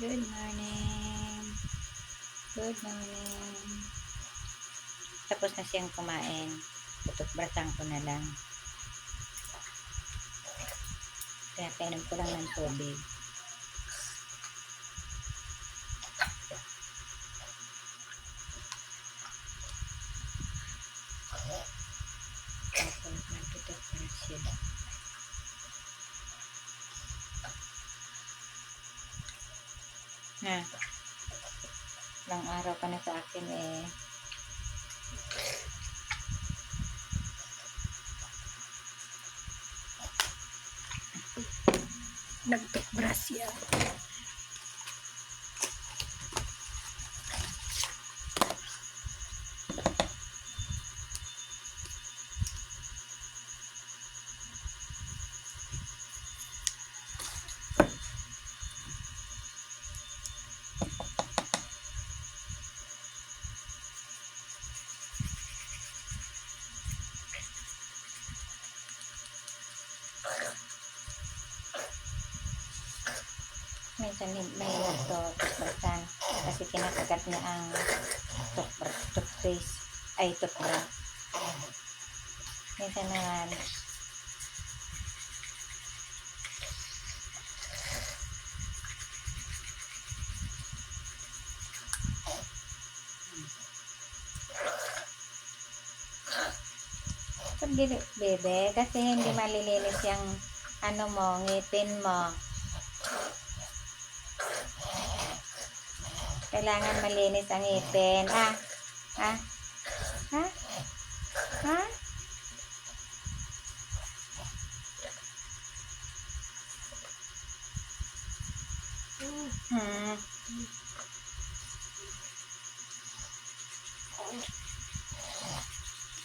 Good morning. Good morning. Tapos na siyang kumain. Tututbrasan ko na lang. Kaya painom ko lang ng tubig. Tapos magtututbrush siya. Na. Ilang araw ka na sa akin eh. Nagtutbrush siya. Minsan may nagtutbrusan kasi kinakagat niya ang toothbrush, toothpaste, ay toothbrush. Minsan naman, Pag bebe, kasi hindi malilinis yung ano mo, ngipin mo. Kailangan malinis ang ngipin. Ah, ha? Ha? Ha? Hmm.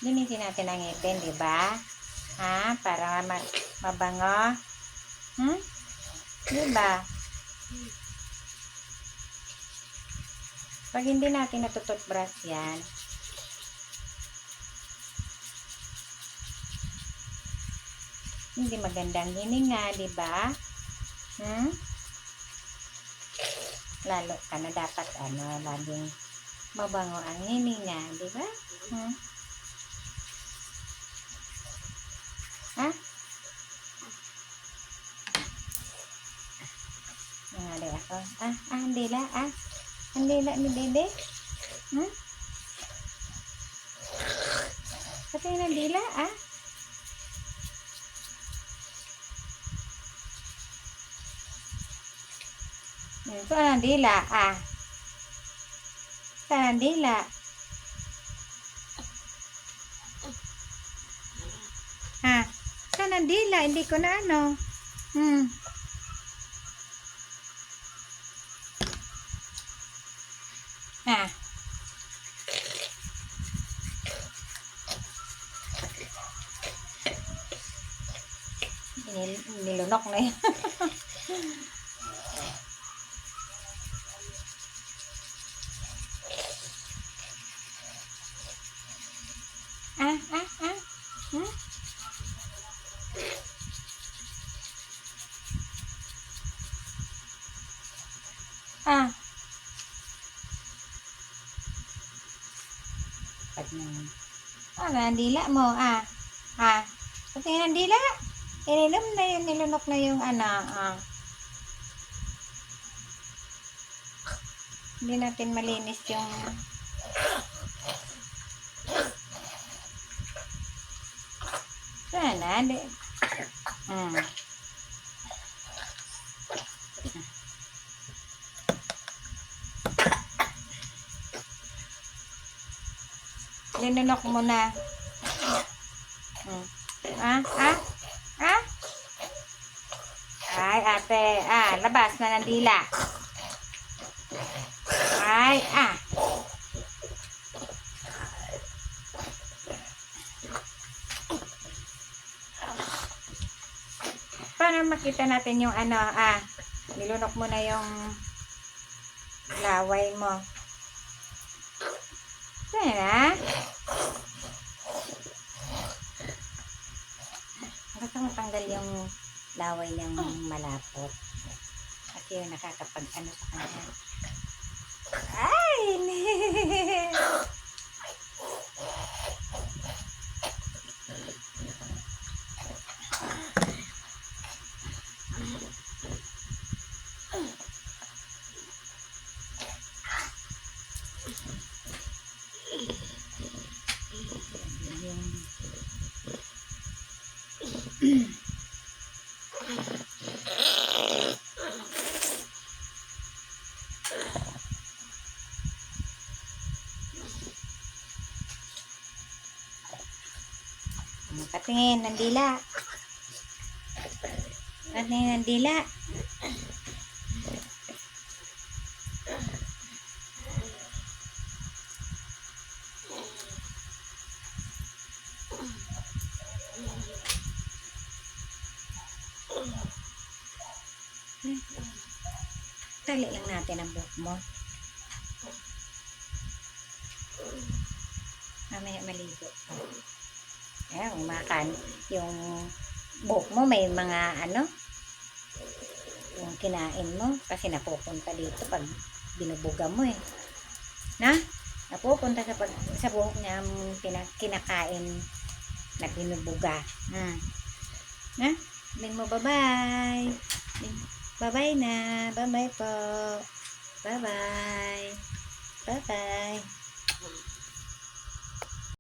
Linisin natin ang ngipin, di ba? Ha? Para ma- mabango. Hmm? Di ba? Pag hindi natin natututbrush yan, hindi magandang hininga, di ba? Hmm? Lalo ka na dapat ano, laging mabango ang hininga, di ba? Hmm? Ha? Nangali ako. Ah, ah, ang dila, ah. Ang dila ni Bebe. Hmm? Pati na dila, ah. Saan ang dila, ah? Saan ang dila? Ha? Saan ang dila? Hindi ko na ano. Hmm. Nè nhìn nilunok na yun. ah, ah, ah. Hmm? Ah. Na. Ah, nandila mo, ah. Ah. Pati nandila. Ininom na yun, nilunok na yung ano, ah. Hindi natin malinis yung Sana, di. Hmm. Linunok mo na. Hmm. Ah, ah, ah. Ay, ate. Ah, labas na ng dila. Ay, ah. Para makita natin yung ano, ah. Nilunok mo na yung laway mo. Sana. Gusto mo tanggal yung laway niyang malapot. Kasi yung nakakapag ano sa kanya. Ay! Yung Ano, Patingin ng dila. Patingin ng dila. Tali lang natin ang buhok mo. Mamaya maligo. Ayan, umakan. Yung buhok mo may mga ano, yung kinain mo kasi napupunta dito pag binubuga mo eh. Na? Napupunta sa, pag, sa buhok niya ang kinakain na binubuga. Hmm. Na? Bing mo bye-bye. Bye-bye na. Bye-bye po. Bye-bye. Bye-bye.